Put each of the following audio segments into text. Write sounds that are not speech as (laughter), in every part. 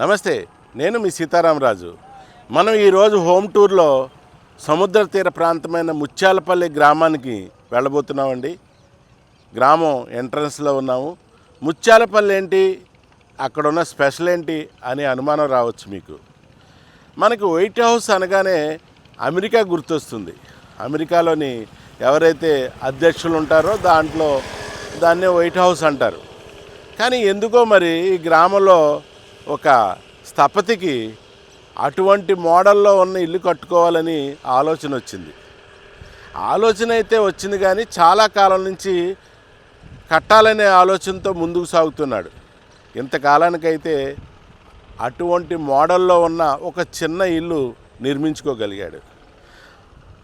నమస్తే నేను మీ సీతారామరాజు. మనం ఈరోజు హోమ్ టూర్లో సముద్ర తీర ప్రాంతమైన ముత్యాలపల్లి గ్రామానికి వెళ్ళబోతున్నామండి. గ్రామం ఎంట్రన్స్లో ఉన్నాము. ముత్యాలపల్లి ఏంటి? అక్కడ ఉన్న స్పెషల్ ఏంటి? అనే అనుమానం రావచ్చు మీకు. మనకి వైట్ హౌస్ అనగానే అమెరికా గుర్తొస్తుంది. అమెరికాలోని ఎవరైతే అధ్యక్షులు ఉంటారో దాంట్లో దాన్నే వైట్ హౌస్ అంటారు. కానీ ఎందుకో మరి ఈ గ్రామంలో ఒక స్థపతికి అటువంటి మోడల్లో ఉన్న ఇల్లు కట్టుకోవాలని ఆలోచన వచ్చింది. ఆలోచన అయితే వచ్చింది కానీ చాలా కాలం నుంచి కట్టాలనే ఆలోచనతో ముందుకు సాగుతున్నాడు. ఇంతకాలానికైతే అటువంటి మోడల్లో ఉన్న ఒక చిన్న ఇల్లు నిర్మించుకోగలిగాడు.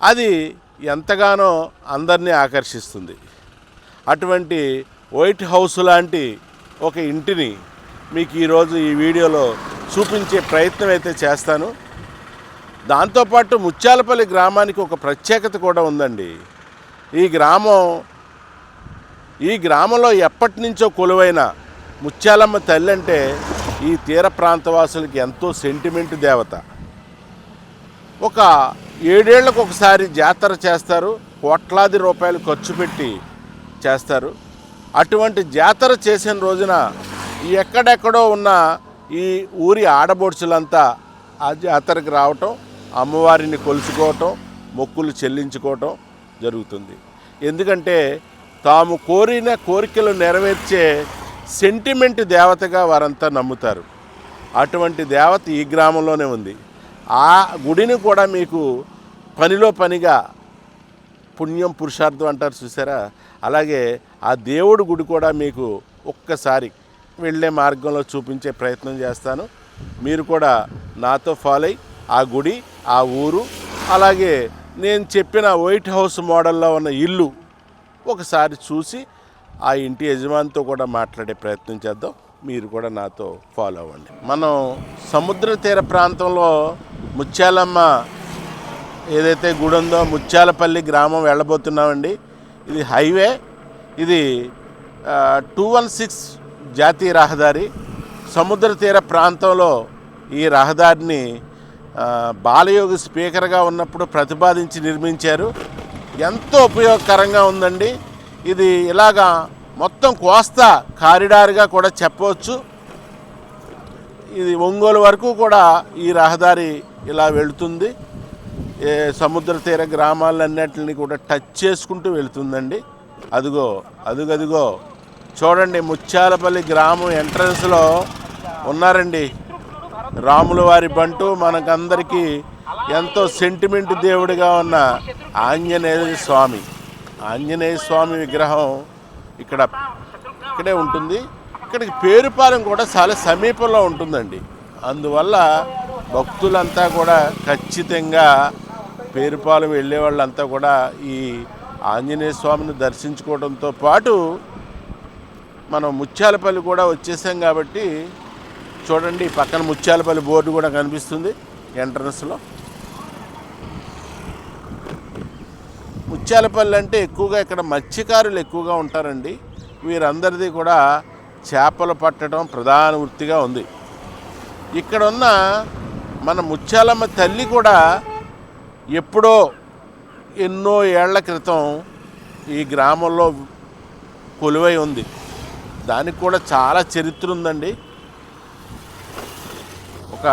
అది ఎంతగానో అందరినీ ఆకర్షిస్తుంది. అటువంటి వైట్ హౌస్ లాంటి ఒక ఇంటిని మీకు ఈరోజు ఈ వీడియోలో చూపించే ప్రయత్నం అయితే చేస్తాను. దాంతోపాటు ముత్యాలపల్లి గ్రామానికి ఒక ప్రత్యేకత కూడా ఉందండి. ఈ గ్రామం ఈ గ్రామంలో ఎప్పటి నుంచో కొలువైన ముత్యాలమ్మ తల్లి అంటే ఈ తీర ప్రాంతవాసులకి ఎంతో సెంటిమెంట్ దేవత. ఒక ఏడేళ్ళకు ఒకసారి జాతర చేస్తారు కోట్లాది రూపాయలు ఖర్చు పెట్టి చేస్తారు. అటువంటి జాతర చేసిన రోజున ఈ ఎక్కడెక్కడో ఉన్న ఈ ఊరి ఆడబొడుచులంతా ఆ జాతరకు రావటం అమ్మవారిని కొలుచుకోవటం మొక్కులు చెల్లించుకోవటం జరుగుతుంది. ఎందుకంటే తాము కోరిన కోరికలు నెరవేర్చే సెంటిమెంట్ దేవతగా వారంతా నమ్ముతారు. అటువంటి దేవత ఈ గ్రామంలోనే ఉంది. ఆ గుడిని కూడా మీకు పనిలో పనిగా పుణ్యం పురుషార్థం అంటారు చూసారా? అలాగే ఆ దేవుడి గుడి కూడా మీకు ఒక్కసారి వెళ్ళే మార్గంలో చూపించే ప్రయత్నం చేస్తాను. మీరు కూడా నాతో ఫాలో అయ్యి ఆ గుడి ఆ ఊరు అలాగే నేను చెప్పిన వైట్ హౌస్ మోడల్లో ఉన్న ఇల్లు ఒకసారి చూసి ఆ ఇంటి యజమానితో కూడా మాట్లాడే ప్రయత్నం చేద్దాం. మీరు కూడా నాతో ఫాలో అవ్వండి. మనం సముద్ర తీర ప్రాంతంలో ముత్యాలమ్మ ఏదైతే గుడి ఉందో ముత్యాలపల్లి గ్రామం వెళ్ళబోతున్నామండి. ఇది హైవే. ఇది టూ వన్ సిక్స్ జాతీయ రహదారి సముద్ర తీర ప్రాంతంలో ఈ రహదారిని బాలయోగి స్పీకర్గా ఉన్నప్పుడు ప్రతిపాదించి నిర్మించారు. ఎంతో ఉపయోగకరంగా ఉందండి. ఇది ఇలాగా మొత్తం కోస్తా కారిడార్గా కూడా చెప్పవచ్చు. ఇది ఒంగోలు వరకు కూడా ఈ రహదారి ఇలా వెళుతుంది. సముద్ర తీర గ్రామాలన్నిటిని కూడా టచ్ చేసుకుంటూ వెళుతుందండి. అదిగో అదుగదిగో చూడండి ముత్యాలపల్లి గ్రామం ఎంట్రన్స్లో ఉన్నారండి. రాముల వారి బంటు మనకందరికీ ఎంతో సెంటిమెంట్ దేవుడిగా ఉన్న ఆంజనేయ స్వామి. ఆంజనేయ స్వామి విగ్రహం ఇక్కడ ఇక్కడే ఉంటుంది. ఇక్కడికి పేరుపాలెం కూడా చాలా సమీపంలో ఉంటుందండి. అందువల్ల భక్తులంతా కూడా ఖచ్చితంగా పేరుపాలెం వెళ్ళే వాళ్ళంతా కూడా ఈ ఆంజనేయ స్వామిని దర్శించుకోవడంతో పాటు మనం ముత్యాలపల్లి కూడా వచ్చేసాం కాబట్టి చూడండి పక్కన ముత్యాలపల్లి బోర్డు కూడా కనిపిస్తుంది ఎంట్రన్స్లో. ముత్యాలపల్లి అంటే ఎక్కువగా ఇక్కడ మత్స్యకారులు ఎక్కువగా ఉంటారండి. వీరందరిది కూడా చేపలు పట్టడం ప్రధాన వృత్తిగా ఉంది. ఇక్కడ ఉన్న మన ముత్యాలమ్మ తల్లి కూడా ఎప్పుడో ఎన్నో ఏళ్ళ క్రితం ఈ గ్రామంలో కొలువై ఉంది. దానికి కూడా చాలా చరిత్ర ఉందండి. ఒక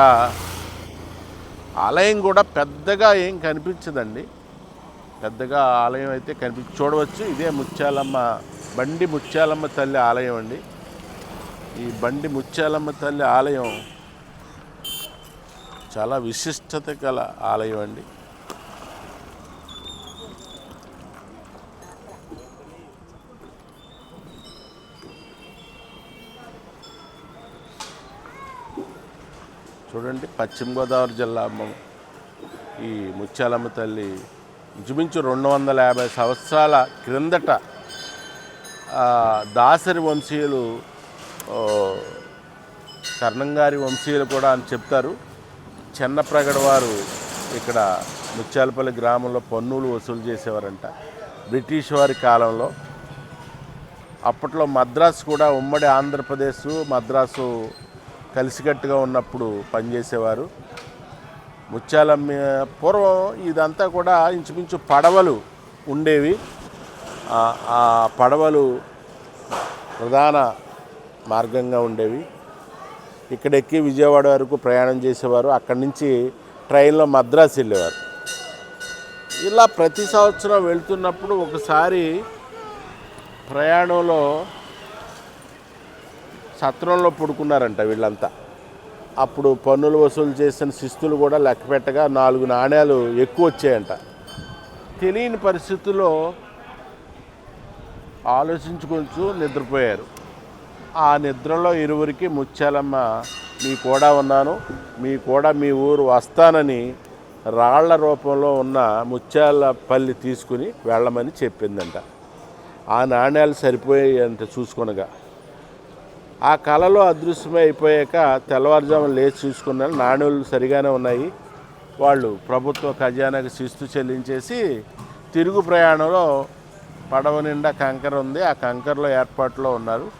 ఆలయం కూడా పెద్దగా ఏం కనిపించదండి. పెద్దగా ఆలయం అయితే కనిపించి చూడవచ్చు. ఇదే ముత్యాలమ్మ బండి ముత్యాలమ్మ తల్లి ఆలయం అండి. ఈ బండి ముత్యాలమ్మ తల్లి ఆలయం చాలా విశిష్టత గల ఆలయం అండి. చూడండి పశ్చిమ గోదావరి జిల్లా ఈ ముత్యాలమ్మ తల్లి ఇంచుమించు రెండు వందల యాభై సంవత్సరాల క్రిందట దాసరి వంశీయులు కర్ణంగారి వంశీయులు కూడా అని చెప్తారు. చెన్నప్రగడ వారు ఇక్కడ ముత్యాలపల్లి గ్రామంలో పన్నులు వసూలు చేసేవారంట. బ్రిటిష్ వారి కాలంలో. అప్పట్లో మద్రాసు కూడా ఉమ్మడి ఆంధ్రప్రదేశ్ మద్రాసు కలిసికట్టుగా ఉన్నప్పుడు పనిచేసేవారు. ముత్యాలమ్మ పూర్వం ఇదంతా కూడా ఇంచుమించు పడవలు ఉండేవి. ఆ- ఆ పడవలు ప్రధాన మార్గంగా ఉండేవి. ఇక్కడ ఎక్కి విజయవాడ వరకు ప్రయాణం చేసేవారు. అక్కడి నుంచి ట్రైన్లో మద్రాసు వెళ్ళేవారు. ఇలా ప్రతి సంవత్సరం వెళ్తున్నప్పుడు ఒకసారి ప్రయాణంలో సత్రంలో పడుకున్నారంట వీళ్ళంతా. అప్పుడు పన్నులు వసూలు చేసిన శిస్తులు కూడా లెక్క పెట్టగా నాలుగు నాణ్యాలు ఎక్కువ వచ్చాయంట. తెలియని పరిస్థితుల్లో ఆలోచించుకొంచు నిద్రపోయారు. ఆ నిద్రలో ఇరువురికి ముత్యాలమ్మ మీ కూడా ఉన్నాను మీ కూడా మీ ఊరు వస్తానని రాళ్ళ రూపంలో ఉన్న ముత్యాల పల్లి తీసుకుని వెళ్ళమని చెప్పిందంట. ఆ నాణ్యాలు సరిపోయాయంట చూసుకొనగా. ఆ కళలో అదృశ్యమై అయిపోయాక తెల్లవారుజామున లేచి చూసుకున్నాను. నాణ్యులు సరిగానే ఉన్నాయి. వాళ్ళు ప్రభుత్వ ఖజానాకి శిస్తు చెల్లించేసి తిరుగు ప్రయాణంలో పడవ నిండా కంకర ఉంది. ఆ కంకరలో ఏర్పాట్లో ఉన్నారు.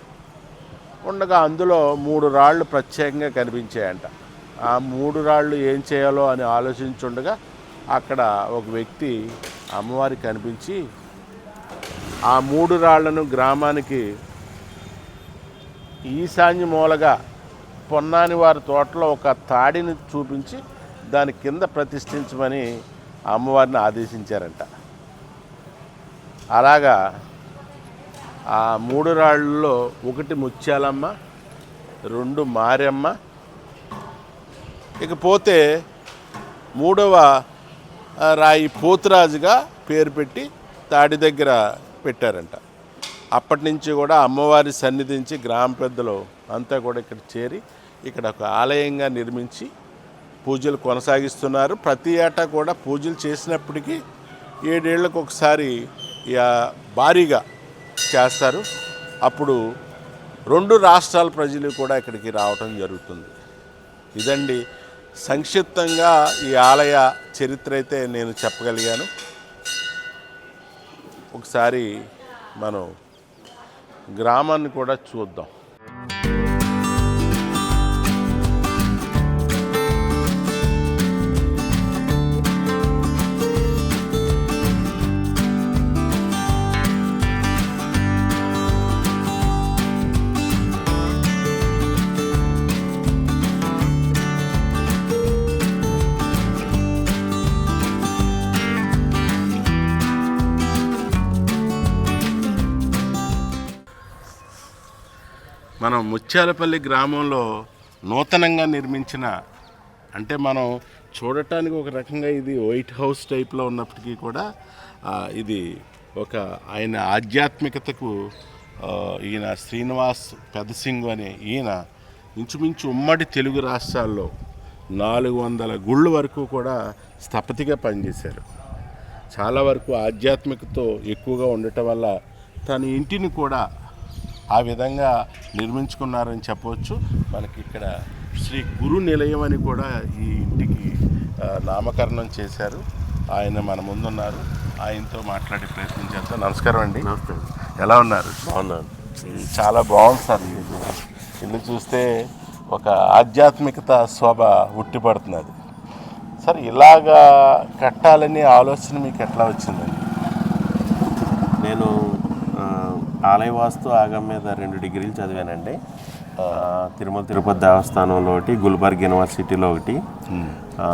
ఉండగా అందులో మూడు రాళ్ళు ప్రత్యేకంగా కనిపించాయంట. ఆ మూడు రాళ్ళు ఏం చేయాలో అని ఆలోచించుండగా అక్కడ ఒక వ్యక్తి అమ్మవారికి కనిపించి ఆ మూడు రాళ్ళను గ్రామానికి ఈశాన్య మూలగా పొన్నాని వారి తోటలో ఒక తాడిని చూపించి దాని కింద ప్రతిష్ఠించమని అమ్మవారిని ఆదేశించారంట. అలాగా ఆ మూడు రాళ్ళలో ఒకటి ముత్యాలమ్మ రెండు మారెమ్మ. ఇకపోతే మూడవ రాయి పోతురాజుగా పేరు పెట్టి తాడి దగ్గర పెట్టారంట. అప్పటి నుంచి కూడా అమ్మవారి సన్నిధించి గ్రామ పెద్దలు అంతా కూడా ఇక్కడ చేరి ఇక్కడ ఒక ఆలయంగా నిర్మించి పూజలు కొనసాగిస్తున్నారు. ప్రతి ఏటా కూడా పూజలు చేసినప్పటికీ ఏడేళ్ళకు ఒకసారి ఇక భారీగా చేస్తారు. అప్పుడు రెండు రాష్ట్రాల ప్రజలు కూడా ఇక్కడికి రావటం జరుగుతుంది. ఇదండి సంక్షిప్తంగా ఈ ఆలయ చరిత్ర అయితే నేను చెప్పగలిగాను. ఒకసారి మనం గ్రామాన్ని కూడా చూద్దాం. ముత్యాలపల్లి గ్రామంలో నూతనంగా నిర్మించిన అంటే మనం చూడటానికి ఒక రకంగా ఇది వైట్ హౌస్ టైప్లో ఉన్నప్పటికీ కూడా ఇది ఒక ఆయన ఆధ్యాత్మికతకు ఈయన శ్రీనివాస్ పెదసింగు అనే ఈయన ఇంచుమించు ఉమ్మడి తెలుగు రాష్ట్రాల్లో నాలుగు వందల గుళ్ళు వరకు కూడా స్థపతిగా పనిచేశారు. చాలా వరకు ఆధ్యాత్మికతో ఎక్కువగా ఉండటం వల్ల తన ఇంటిని కూడా ఆ విధంగా నిర్మించుకున్నారని చెప్పవచ్చు. మనకి ఇక్కడ శ్రీ గురు నిలయం అని కూడా ఈ ఇంటికి నామకరణం చేశారు. ఆయన మన ముందున్నారు. ఆయనతో మాట్లాడే ప్రయత్నం చేద్దాం. నమస్కారం అండి. ఎలా ఉన్నారు? బాగున్నాను. ఇది చాలా బాగుంది సార్. ఇల్లు చూస్తే ఒక ఆధ్యాత్మికత శోభ ఉట్టిపడుతున్నది. సార్ ఇలాగా కట్టాలని ఆలోచన మీకు ఎట్లా వచ్చిందండి నేను ఆ, ఆలయ వాస్తు ఆగం మీద రెండు డిగ్రీలు చదివానండి. తిరుమల తిరుపతి దేవస్థానంలో ఒకటి గుల్బర్గ్ యూనివర్సిటీలో ఒకటి. ఆ,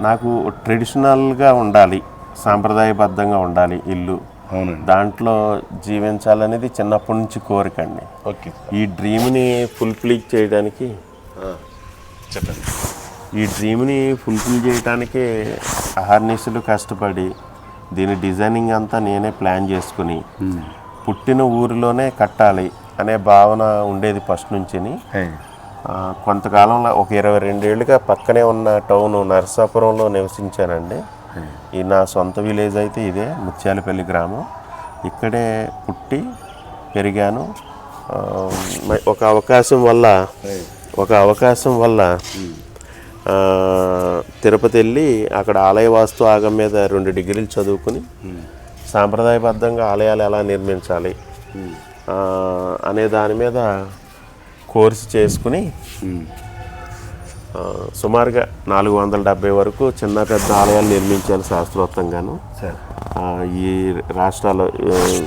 నాకు ట్రెడిషనల్గా ఉండాలి సాంప్రదాయబద్ధంగా ఉండాలి ఇల్లు. దాంట్లో జీవించాలనేది చిన్నప్పటి నుంచి కోరిక అండి. ఓకే. ఈ డ్రీమ్ని ఫుల్ఫిల్ చేయడానికి చెప్పండి. ఈ డ్రీమ్ని ఫుల్ఫిల్ చేయడానికి అహర్నిశలు కష్టపడి దీని డిజైనింగ్ అంతా నేనే ప్లాన్ చేసుకుని పుట్టిన ఊరిలోనే కట్టాలి అనే భావన ఉండేది ఫస్ట్ నుంచిని. ఆ, కొంతకాలంలో ఒక ఇరవై రెండేళ్ళుగా పక్కనే ఉన్న టౌన్ నరసాపురంలో నివసించానండి. ఈ నా సొంత విలేజ్ అయితే ఇదే ముత్యాలపల్లి గ్రామం. ఇక్కడే పుట్టి పెరిగాను. ఒక అవకాశం వల్ల ఒక అవకాశం వల్ల ఆ, తిరుపతి వెళ్ళి అక్కడ ఆలయ వాస్తు ఆగం మీద రెండు డిగ్రీలు చదువుకుని సాంప్రదాయబద్ధంగా ఆలయాలు ఎలా నిర్మించాలి అనే దాని మీద కోర్స్ చేసుకుని సుమారుగా నాలుగు వందల డెబ్బై వరకు చిన్న పెద్ద ఆలయాలు నిర్మించాలి శాస్త్రోక్తంగాను ఈ రాష్ట్రాల్లో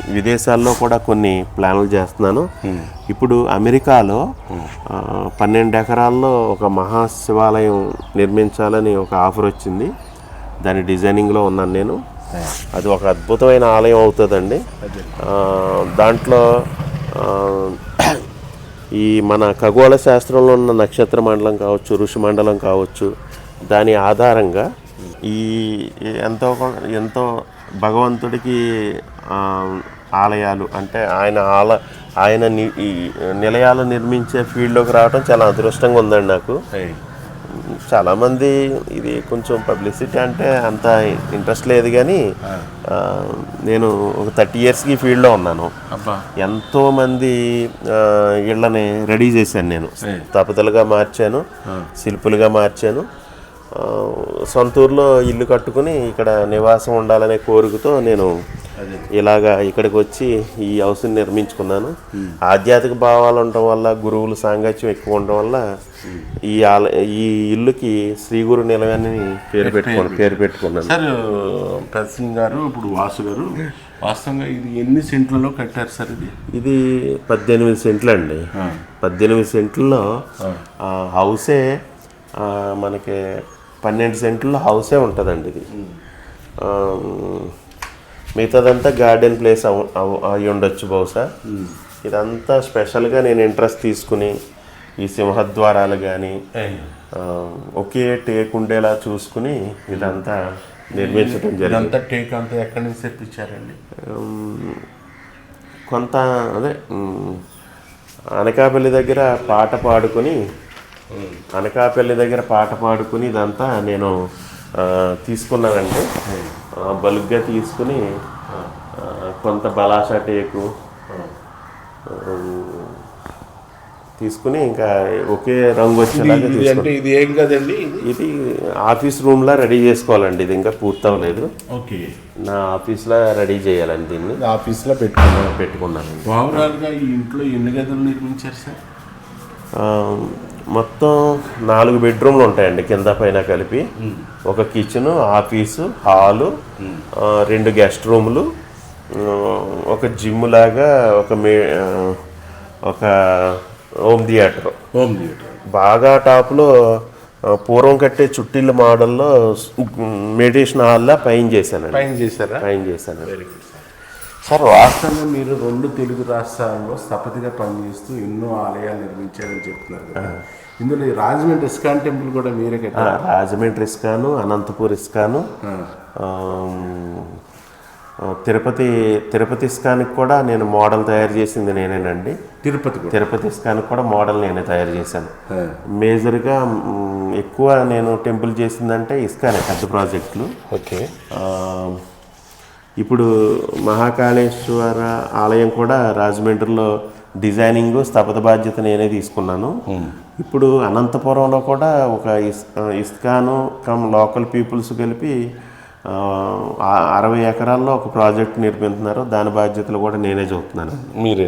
విదేశాల్లో కూడా కొన్ని ప్లాన్లు చేస్తున్నాను. ఇప్పుడు అమెరికాలో పన్నెండు ఎకరాల్లో ఒక మహా శివాలయం నిర్మించాలని ఒక ఆఫర్ వచ్చింది. దాని డిజైనింగ్లో ఉన్నాను నేను. అది ఒక అద్భుతమైన ఆలయం అవుతుందండి. దాంట్లో ఈ మన ఖగోళ శాస్త్రంలో ఉన్న నక్షత్ర మండలం కావచ్చు ఋషి మండలం కావచ్చు దాని ఆధారంగా ఈ ఎంతో ఎంతో భగవంతుడికి ఆలయాలు అంటే ఆయన ఆల ఆయన ని- ఈ నిలయాలు నిర్మించే ఫీల్డ్లోకి రావడం చాలా అదృష్టంగా ఉందండి నాకు. చాలామంది ఇది కొంచెం పబ్లిసిటీ అంటే అంత ఇంట్రెస్ట్ లేదు కానీ నేను ఒక థర్టీ ఇయర్స్కి ఫీల్డ్లో ఉన్నాను. ఎంతో మంది ఇళ్ళని రెడీ చేశాను నేను. తపతలుగా మార్చాను శిల్పులుగా మార్చాను. ఆ, సొంత ఊర్లో ఇల్లు కట్టుకుని ఇక్కడ నివాసం ఉండాలనే కోరికతో నేను ఇలాగా ఇక్కడికి వచ్చి ఈ హౌస్ని నిర్మించుకున్నాను. ఆధ్యాత్మిక భావాలు ఉండటం వల్ల గురువుల సాంగత్యం ఎక్కువ ఉండటం వల్ల ఈ ఆల ఈ ఇల్లుకి శ్రీ గురు నిలవని పేరు పెట్టుకున్నాను పేరు పెట్టుకున్నాను. సార్ ప్రసంగ్ గారు ఇప్పుడు వాసు గారు వాస్తవంగా ఇది ఎన్ని సెంట్లలో కట్టారు సార్ ఇది? ఇది పద్దెనిమిది సెంట్లు అండి. పద్దెనిమిది సెంట్లలో హౌసే మనకి పన్నెండు సెంట్లలో హౌసే ఉంటుందండి ఇది. మిగతాదంతా గార్డెన్ ప్లేస్ అయి ఉండొచ్చు బహుశా. ఇదంతా స్పెషల్గా నేను ఇంట్రెస్ట్ తీసుకుని ఈ సింహద్వారాలు కానీ ఒకే టేక్ ఉండేలా చూసుకుని ఇదంతా నిర్మించడం జరిగింది. ఇదంతా టేక్ అంతా ఎక్కడి నుంచి తెప్పించారండి? కొంత అదే అనకాపల్లి దగ్గర పాట పాడుకొని అనకాపల్లి దగ్గర పాట పాడుకుని ఇదంతా నేను తీసుకున్నానండి బలుగ్గా తీసుకుని కొంత బలాషా టేకు తీసుకుని ఇంకా ఒకే రంగు వచ్చేలాగా ఇది ఏం కదండి? ఇది ఆఫీస్ రూమ్లా రెడీ చేసుకోవాలండి. ఇది ఇంకా పూర్తవలేదు. ఓకే. నా ఆఫీస్లో రెడీ చేయాలండి దీన్ని. ఆఫీస్లో పెట్టుకున్నాం పెట్టుకున్నానండి. ఓవరాల్గా ఈ ఇంట్లో ఎన్ని గదులు నిర్మించారు సార్? మొత్తం నాలుగు బెడ్రూమ్లు ఉంటాయండి కింద పైన కలిపి. ఒక కిచెన్ ఆఫీసు హాలు రెండు గెస్ట్ రూములు ఒక జిమ్ లాగా ఒక మే ఒక హోమ్ థియేటర్. Home theatre. బాగా టాప్లో పూర్వం కట్టే చుట్టిళ్ళ మోడల్లో మెడిటేషన్ హాల్లా పైన చేశానండి. పైన చేశారా? పైన చేశాను వెరీ గుడ్ సార్ వాస్తవంగా మీరు రెండు తెలుగు రాష్ట్రాల్లో స్థపతిగా పనిచేస్తూ ఎన్నో ఆలయాలు నిర్మించారని చెప్తున్నారు కదా. ఇందులో రాజమండ్రి ఇస్కాన్ టెంపుల్ కూడా మీరే కట్టారు? రాజమండ్రి ఇస్కాను అనంతపూర్ ఇస్కాను తిరుపతి తిరుపతి ఇస్కాన్కి కూడా నేను మోడల్ తయారు చేసింది నేనేనండి. తిరుపతి తిరుపతి ఇస్కాన్కి కూడా మోడల్ నేనే తయారు చేశాను. మేజర్గా ఎక్కువ నేను టెంపుల్ చేసిందంటే ఇస్కానే పెద్ద ప్రాజెక్టులు. ఓకే. ఇప్పుడు మహాకాళేశ్వర ఆలయం కూడా రాజమండ్రిలో డిజైనింగ్ స్థపత బాధ్యత నేనే తీసుకున్నాను. ఇప్పుడు అనంతపురంలో కూడా ఒక ఇస్ ఇస్కాను కమ్ లోకల్ పీపుల్స్ కలిపి అరవై ఎకరాల్లో ఒక ప్రాజెక్ట్ నిర్మిస్తున్నారు దాని బాధ్యతలు కూడా నేనే చూస్తున్నాను మీరే.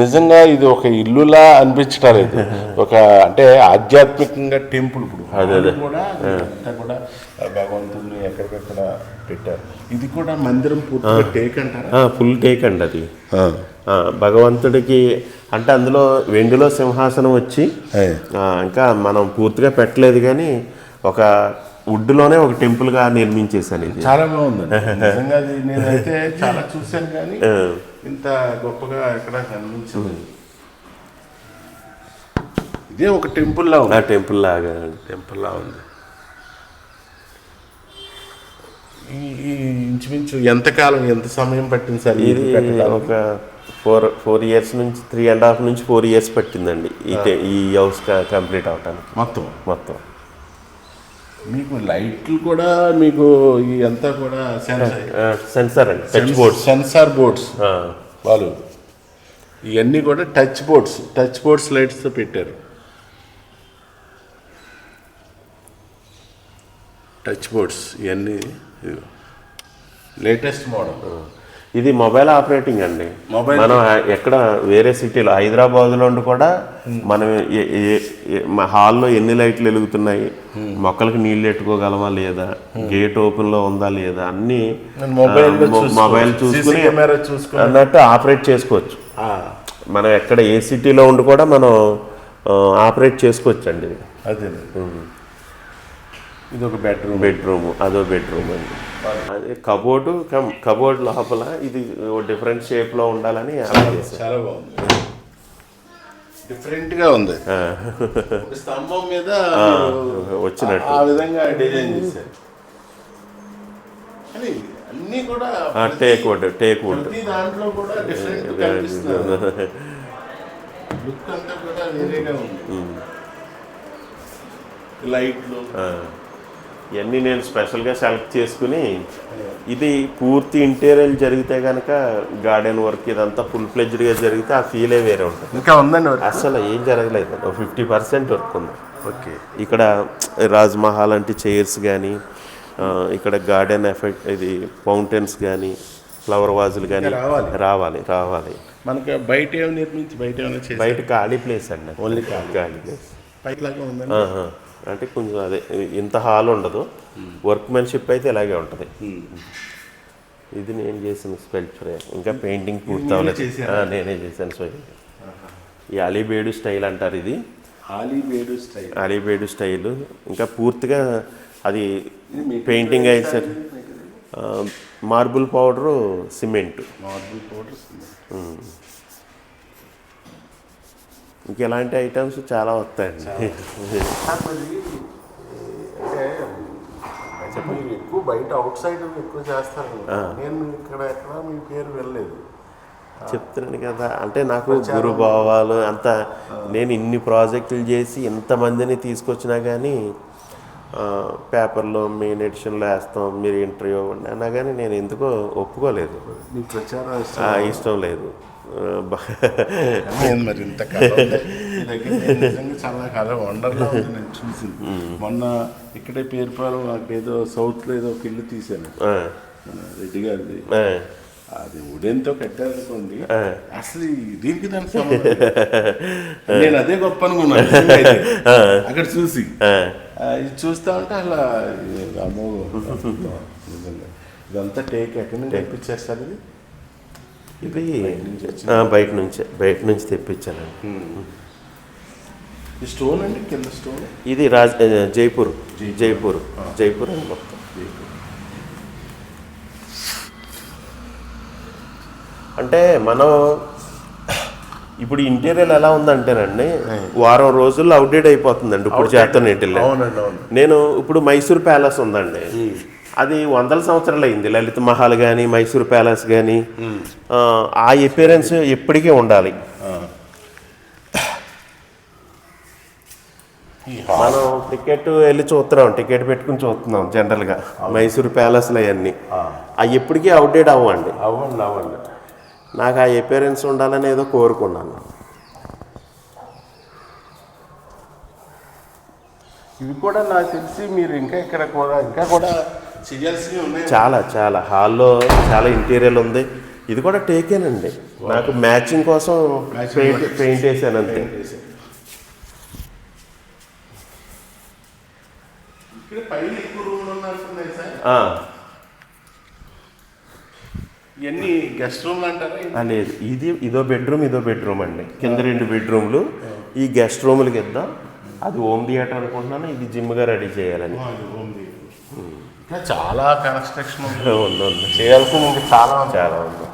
నిజంగా ఇది ఒక ఇల్లులా అనిపించడం లేదు. ఒక అంటే ఆధ్యాత్మికంగా టెంపుల్ ఇప్పుడు. అది కూడా కూడా భగవంతుడిని ఎక్కడికక్కడ పెట్టారు. ఇది కూడా మందిరం పూర్తిగా టేక్ అంటారా? ఫుల్ టేక్ అండి అది. భగవంతుడికి అంటే అందులో వెండిలో సింహాసనం వచ్చి ఇంకా మనం పూర్తిగా పెట్టలేదు కానీ ఒక వుడ్లోనే ఒక టెంపుల్గా నిర్మించేశాను ఇది. చాలా నిజంగా అది నేనైతే చాలా చూశాను కానీ ఇంత గొప్పగా ఎక్కడ కనిపించలేదు. ఇదే ఒక టెంపుల్ లా ఆ ఉంది టెంపుల్ లాగా. టెంపుల్ లా ఉంది. ఈ ఇంచుమించు ఎంత కాలం ఎంత సమయం పట్టింది సార్ ఇది ఒక ఫోర్ ఫోర్ ఇయర్స్ నుంచి త్రీ అండ్ హాఫ్ నుంచి ఫోర్ ఇయర్స్ పట్టిందండి. ఈ హౌస్ కంప్లీట్ అవటానికి. మొత్తం? మొత్తం. మీకు లైట్లు కూడా మీకు ఈ అంతా కూడా సెన్సార్. సెన్సార్ అండి టచ్ బోర్డ్స్ సెన్సార్ బోర్డ్స్. వాళ్ళు. ఇవన్నీ కూడా టచ్ బోర్డ్స్ టచ్ బోర్డ్స్ లైట్స్తో పెట్టారు. టచ్ బోర్డ్స్ ఇవన్నీ లేటెస్ట్ మోడల్ ఇది మొబైల్ ఆపరేటింగ్ అండి. మొబైల్ మనం ఎక్కడ వేరే సిటీలో హైదరాబాద్లో ఉండి కూడా మనం హాల్లో ఎన్ని లైట్లు వెలుగుతున్నాయి? మొక్కలకు నీళ్ళు పెట్టుకోగలమా లేదా? గేట్ ఓపెన్లో ఉందా లేదా? అన్ని మొబైల్ చూసుకుని CC కెమెరా చూసుకుని. అన్నట్టు ఆపరేట్ చేసుకోవచ్చు. మనం ఎక్కడ ఏ సిటీలో ఉండి కూడా మనం ఆపరేట్ చేసుకోవచ్చు అండి అదే ఇది ఒక బెడ్రూమ్. బెడ్రూమ్ అదో బెడ్రూమ్ అండి. అదే కబోర్డు కమ్ కబోర్డ్ లోపల ఇది డిఫరెంట్ షేప్లో ఉండాలని అలా చేశారు. చాలా బాగుంది. డిఫరెంట్గా ఉంది. ఒక స్తంభం మీద వచ్చినట్టు. ఆ విధంగా డిజైన్ చేశారు. కానీ అన్ని కూడా టేక్ వుడ్ టేక్ వుడ్. ప్రతి దాంట్లో కూడా డిఫరెంట్ కనిపిస్తుంది లుక్ అంతా కూడా వేరేగా ఉంది. లైట్లు ఇవన్నీ నేను స్పెషల్గా సెలెక్ట్ చేసుకుని ఇది పూర్తి ఇంటీరియర్ జరిగితే కనుక గార్డెన్ వర్క్ ఇదంతా ఫుల్ ఫ్లెడ్జ్డ్గా జరిగితే ఆ ఫీలే వేరే ఉంటుంది. ఇంకా ఉందండి అసలు ఏం జరగలేదు. ఒక ఫిఫ్టీ పర్సెంట్ వర్క్ ఉంది. ఓకే. ఇక్కడ రాజ్మహల్ లాంటి చైర్స్ కానీ ఇక్కడ గార్డెన్ ఎఫెక్ట్ ఇది ఫౌంటైన్స్ కానీ ఫ్లవర్ వాజులు కానీ రావాలి. రావాలి రావాలి. మనకి బయట ఏమి నిర్మించి బయట బయట ఖాళీ ప్లేస్ అండి Only ఖాళీ. ప్లేస్. అంటే కొంచెం అదే ఇంత హాల్ ఉండదు. వర్క్మెన్షిప్ అయితే ఇలాగే ఉంటుంది. ఇది నేను చేసిన స్పెల్చర్ ఇంకా పెయింటింగ్ పూర్తి అవ్వలేదు. నేనే చేశాను స్వయంగా ఈ అలీబేడు స్టైల్ అంటారు ఇది. ఆలీ వేడు స్టైల్. అలీబేడు స్టైల్. ఇంకా పూర్తిగా అది పెయింటింగ్ వేసారు marble powder cement marble powder ఇంక ఇలాంటి ఐటమ్స్ చాలా వస్తాయండి మీరు ఎక్కువ బయట అవుట్ సైడ్ ఎక్కువ చేస్తారు. నేను ఇక్కడ ఎక్కడ మీ పేరు వెళ్ళలేదు చెప్తున్నాను కదా అంటే నాకు గురుభావాలు అంత నేను ఇన్ని ప్రాజెక్టులు చేసి ఇంతమందిని తీసుకొచ్చినా కానీ ఆ, పేపర్లో మెయిన్ ఎడిషన్లో వేస్తాం మీరు ఇంటర్వ్యూ ఇవ్వండి అన్నా కానీ నేను ఎందుకో ఒప్పుకోలేదు. మీ ప్రచారం ఇష్టం. లేదు. నేను మరి ఇంత చాలా కాలం వండర్లా ఉంది నేను చూసింది మొన్న ఇక్కడే పేరుపాలెం ఏదో సౌత్లో ఏదో ఒక ఇల్లు తీశాను రెడ్డి గారిది అది ఉడెన్తో కట్టారనుకోండి. అసలు దీనికి దానికి. నేను అదే గొప్ప అనుకున్నాను. అక్కడ చూసి ఇది చూస్తా ఉంటే అలా అమ్మో ఇదంతా టేక్ ఎక్కడి నుంచి తెప్పించారు సార్ ఇది ఇది ఆ, బయట నుంచే బయట నుంచి తెప్పించానండి స్టోన్ అండి కింద స్టోన్? ఇది రాజ్ జైపూర్. జైపూర్. జైపూర్. అని మొత్తం. అంటే మనం ఇప్పుడు ఇంటీరియర్ ఎలా ఉందంటేనండి వారం రోజుల్లో అవుట్డేట్ అయిపోతుందండి ఇప్పుడు చేస్తాను నేను ఇప్పుడు మైసూర్ ప్యాలెస్ ఉందండి. అది వందల సంవత్సరాలు అయింది. లలిత మహల్ కానీ మైసూర్ ప్యాలెస్ కానీ ఆ ఎపిరెన్స్ ఎప్పటికీ ఉండాలి. మనం టికెట్ వెళ్ళి చూస్తున్నాం టికెట్ పెట్టుకుని చూస్తున్నాం జనరల్గా. మైసూర్ ప్యాలెస్లు అవన్నీ. అవి ఎప్పటికీ అవుట్డేట్ అవ్వండి. అవ్వండి అవ్వండి. నాకు ఆ ఎపిరెన్స్ ఉండాలని ఏదో కోరుకున్నాను. ఇవి కూడా నాకు తెలిసి మీరు ఇంకా ఇక్కడ కూడా ఇంకా కూడా చాలా చాలా. హాల్లో చాలా ఇంటీరియర్ ఉంది. ఇది కూడా టేకేనండి. నాకు మ్యాచింగ్ కోసం పెయింట్. పెయింట్ వేసాను అంతే. గెస్ట్ అంటారా? లేదు. ఇది ఇదో బెడ్రూమ్ ఇదో బెడ్రూమ్ అండి. కింద రెండు బెడ్రూమ్లు. ఈ గెస్ట్ రూమ్లకి ఇద్దాం అది హోమ్ థియేటర్ అనుకుంటున్నాను. ఇది జిమ్గా రెడీ చేయాలని. చాలా కన్స్ట్రక్షన్ ఉంది. చేయాల్సింది ఇంకా చాలా ఉంది. చాలా ఉంది.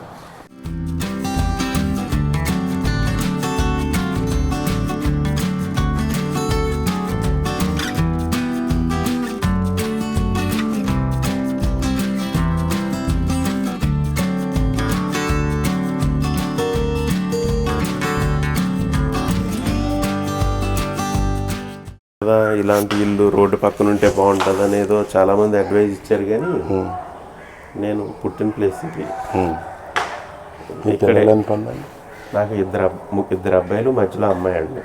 కదా ఇలాంటి ఇల్లు రోడ్డు పక్కన ఉంటే బాగుంటుంది అనేదో చాలా మంది అడ్వైజ్ ఇచ్చారు కానీ నేను పుట్టిన ప్లేస్ ఇది. ఇక్కడే. పిల్లలు నాకు ఇద్దరు ఇద్దరు అబ్బాయిలు మధ్యలో అమ్మాయి అండి.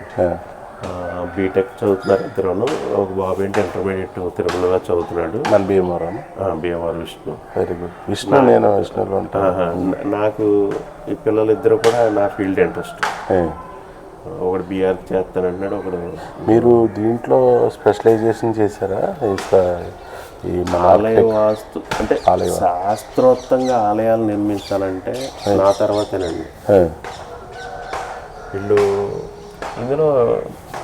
బీటెక్ చదువుతున్నారు ఇద్దరును. ఒక బాబు ఏంటి ఇంటర్మీడియట్ తిరుమలలో చదువుతున్నాడు. మన భీమవరం? భీమవరం విష్ణు. వెరీ గుడ్ విష్ణు నేను విష్ణులో ఉంటాను. నాకు ఈ పిల్లలిద్దరు కూడా నా ఫీల్డ్ ఇంట్రెస్ట్. ఒకడు బీఆర్ చేస్తానంటున్నాడు ఒకడు మీరు దీంట్లో స్పెషలైజేషన్ చేశారా? ఇక ఈ ఆలయ వాస్తు అంటే శాస్త్రోక్తంగా ఆలయాలు నిర్మించాలంటే నా తర్వాతేనండి. వీళ్ళు ఇందులో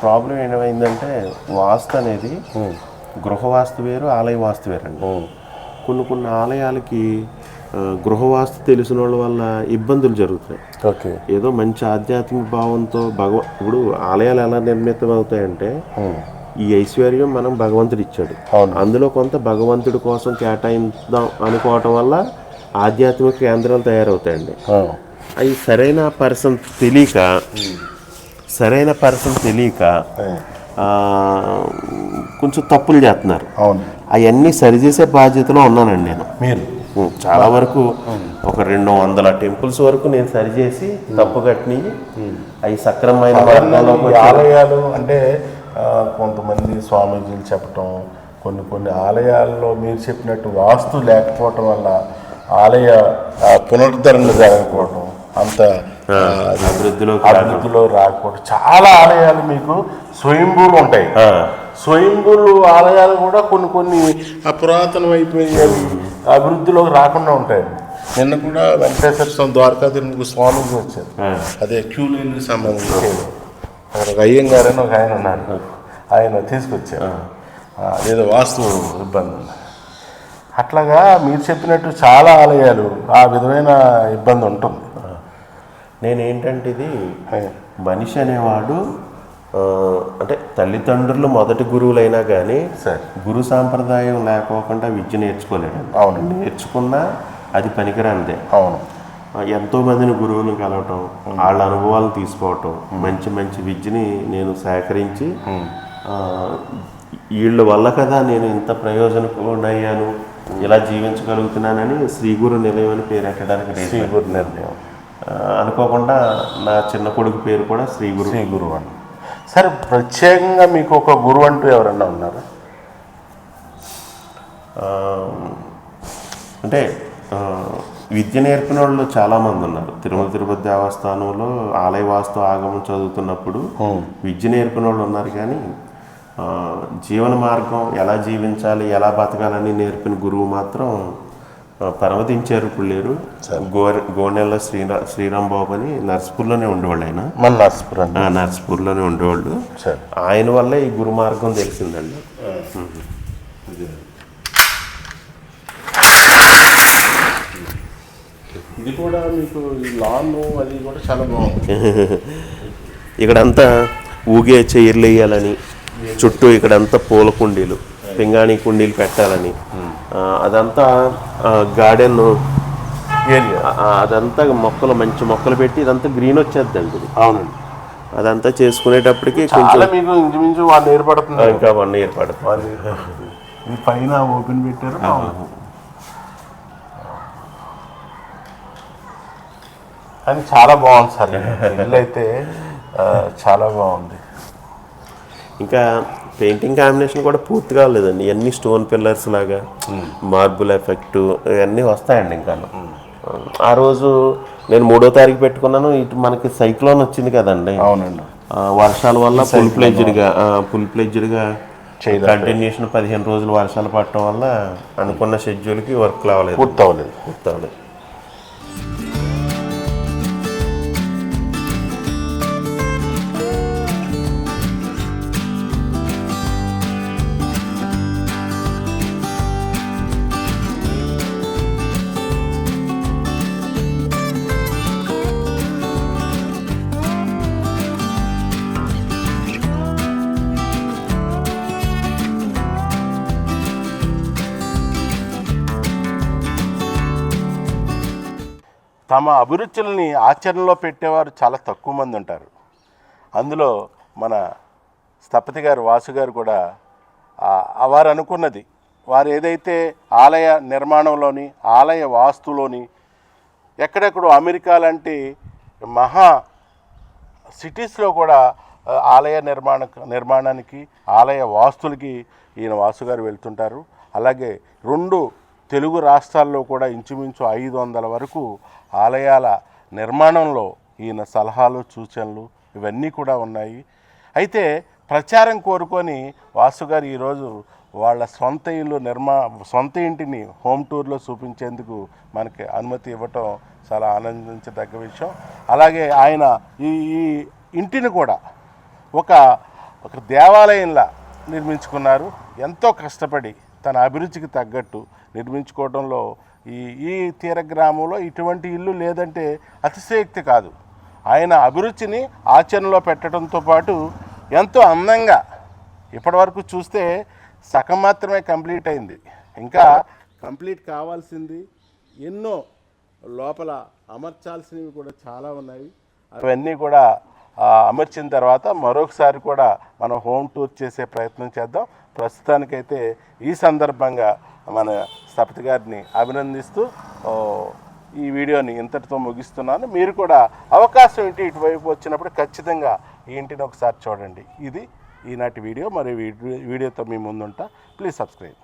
ప్రాబ్లం ఏమైందంటే వాస్తు అనేది గృహ వాస్తు వేరు ఆలయ వాస్తు వేరండి. కొన్ని కొన్ని ఆలయాలకి ఆ, గృహ వాస్తు తెలిసిన వాళ్ళ వల్ల ఇబ్బందులు జరుగుతాయి ఓకే. ఏదో మంచి ఆధ్యాత్మిక భావంతో భగవ ఇప్పుడు ఆలయాలు ఎలా నిర్మితం అవుతాయంటే ఈ ఐశ్వర్యం మనం భగవంతుడు ఇచ్చాడు. అవును. అందులో కొంత భగవంతుడి కోసం కేటాయిద్దాం అనుకోవటం వల్ల ఆధ్యాత్మిక కేంద్రాలు తయారవుతాయండి. అవి సరైన పర్సన్ తెలియక సరైన పర్సన్ తెలియక కొంచెం తప్పులు చేస్తున్నారు. అవును. అవన్నీ సరిచేసే బాధ్యతలో ఉన్నానండి నేను. మీరు? చాలా వరకు ఒక రెండు వందల టెంపుల్స్ వరకు నేను సరిచేసి తప్పు కట్టినవి అవి సక్రమమైన ఆలయాలు అంటే కొంతమంది స్వామీజీలు చెప్పటం కొన్ని కొన్ని ఆలయాల్లో మీరు చెప్పినట్టు వాస్తు లేకపోవటం వల్ల ఆలయ పునరుద్ధరణ జరగకపోవటం అంత అభివృద్ధిలోకి అభివృద్ధిలో రాకపోవడం చాలా ఆలయాలు మీకు స్వయంభూలు ఉంటాయి. స్వయంభూలు ఆలయాలు కూడా కొన్ని కొన్ని పురాతనం అయిపోయేవి అభివృద్ధిలోకి రాకుండా ఉంటాయి. నిన్న కూడా వెంకటేశ్వర స్వామి ద్వారకా తిరుమలకు స్వామీజీ వచ్చారు. అదే క్యూ లైన్కి సంబంధించేది అక్కడ అని ఒక ఆయన ఉన్నారు. ఆయన తీసుకొచ్చారు. అదేదో వాస్తు ఇబ్బంది. ఉంది అట్లాగా మీరు చెప్పినట్టు చాలా ఆలయాలు ఆ విధమైన ఇబ్బంది ఉంటుంది. నేనేంటంటే ఇది మనిషి అనేవాడు అంటే తల్లిదండ్రులు మొదటి గురువులైనా కానీ సరే. గురు సాంప్రదాయం లేకోకుండా విద్య నేర్చుకోలేడు అవును నేర్చుకున్నా అది పనికిరానిదే. అవును. ఎంతో మందిని గురువులను కలవటం వాళ్ళ అనుభవాలు తీసుకోవటం మంచి మంచి విద్యని నేను సేకరించి వీళ్ళ వల్ల కదా నేను ఇంత ప్రయోజనకుడయ్యాను ఇలా జీవించగలుగుతున్నానని శ్రీ గురు నిలయం అని పేరు పెట్టడానికి reason. శ్రీ గురు నిర్ణయం అనుకోకుండా నా చిన్న కొడుకు పేరు కూడా శ్రీ గురు. శ్రీ గురువు అని సరే ప్రత్యేకంగా మీకు ఒక గురువు అంటూ ఎవరన్నా ఉన్నారా? అంటే విద్య నేర్పిన వాళ్ళు చాలామంది ఉన్నారు. తిరుమల తిరుపతి దేవస్థానంలో ఆలయ వాస్తు ఆగమం చదువుతున్నప్పుడు విద్య నేర్పిన వాళ్ళు ఉన్నారు కానీ జీవన మార్గం ఎలా జీవించాలి ఎలా బతకాలని నేర్పిన గురువు మాత్రం పరమతించారు ఇప్పుడు లేరు గో గోనెల్ల శ్రీరా శ్రీరామ్ బాబు అని నర్సిపూర్లోనే ఉండేవాళ్ళు ఆయన. మన నర్సిపురం నర్సిపూర్లోనే ఉండేవాళ్ళు. ఆయన వల్లే ఈ గురు మార్గం తెలిసిందండి. ఇది. కూడా మీకు లాన్ అది కూడా చాలా బాగుంది. (laughs) ఇక్కడంతా ఊగే చైర్లు వేయాలని చుట్టూ ఇక్కడంతా పూల కుండీలు పింగాణి కుండీలు పెట్టాలని. అదంతా గార్డెన్ ఏరియా అదంతా మొక్కలు మంచి మొక్కలు పెట్టి ఇదంతా గ్రీన్ వచ్చేద్దండి ఇది. అవునండి. అదంతా చేసుకునేటప్పటికి కొంచెం మీకు ఇంచుమించు ఇంకా వన్ ఇది పైన ఓపెన్ పెట్టారు. కానీ చాలా బాగుంది సార్ (laughs) ఇల్లు అయితే చాలా బాగుంది. ఇంకా పెయింటింగ్ కాంబినేషన్ కూడా పూర్తి కాలేదండి ఇవన్నీ స్టోన్ పిల్లర్స్ లాగా మార్బుల్ ఎఫెక్ట్ ఇవన్నీ వస్తాయండి ఇంకా. ఆ రోజు నేను మూడో తారీఖు పెట్టుకున్నాను. ఇటు మనకి సైక్లోన్ వచ్చింది కదండి. అవునండి. వర్షాల వల్ల ఫుల్ ప్లెజ్డ్గా ఫుల్ ప్లెజ్డ్గా. కంటిన్యూషన్ పదిహేను రోజులు వర్షాలు పడటం వల్ల అనుకున్న షెడ్యూల్కి వర్క్ రావలేదు పూర్తి అవ్వలేదు పూర్తి అవ్వలేదు. తమ అభిరుచుల్ని ఆచరణలో పెట్టేవారు చాలా తక్కువ మంది ఉంటారు. అందులో మన స్థపతి గారు వాసు గారు కూడా వారు అనుకున్నది. వారు ఏదైతే ఆలయ నిర్మాణంలోని ఆలయ వాస్తులోని ఎక్కడెక్కడో అమెరికా లాంటి మహా సిటీస్లో కూడా ఆలయ నిర్మాణ నిర్మాణానికి ఆలయ వాస్తులకి ఈయన వాసుగారు వెళ్తుంటారు. అలాగే రెండు తెలుగు రాష్ట్రాల్లో కూడా ఇంచుమించు ఐదు వందల వరకు ఆలయాల నిర్మాణంలో ఈయన సలహాలు సూచనలు ఇవన్నీ కూడా ఉన్నాయి. అయితే ప్రచారం కోరుకొని వాసుగారు ఈరోజు వాళ్ళ సొంత ఇల్లు నిర్మా సొంత ఇంటిని హోమ్ టూర్లో చూపించేందుకు మనకి అనుమతి ఇవ్వటం చాలా ఆనందించదగ్గ విషయం. అలాగే ఆయన ఈ ఈ ఇంటిని కూడా ఒక ఒక దేవాలయంలా నిర్మించుకున్నారు. ఎంతో కష్టపడి తన అభిరుచికి తగ్గట్టు నిర్మించుకోవడంలో ఈ ఈ తీర గ్రామంలో ఇటువంటి ఇల్లు లేదంటే అతిశయోక్తి కాదు. ఆయన అభిరుచిని ఆచరణలో పెట్టడంతో పాటు ఎంతో అందంగా ఇప్పటివరకు చూస్తే సగం మాత్రమే కంప్లీట్ అయింది. ఇంకా కంప్లీట్ కావాల్సింది ఎన్నో లోపల అమర్చాల్సినవి కూడా చాలా ఉన్నాయి. అవన్నీ కూడా అమర్చిన తర్వాత మరొకసారి కూడా మనం హోమ్ టూర్ చేసే ప్రయత్నం చేద్దాం. ప్రస్తుతానికైతే ఈ సందర్భంగా మన స్థపతి గారిని అభినందిస్తూ ఈ వీడియోని ఇంతటితో ముగిస్తున్నాను. మీరు కూడా అవకాశం ఏంటి ఇటువైపు వచ్చినప్పుడు ఖచ్చితంగా ఈ ఇంటిని ఒకసారి చూడండి. ఇది ఈనాటి వీడియో. మరి వీడియోతో మీ ముందుంటా. Please subscribe.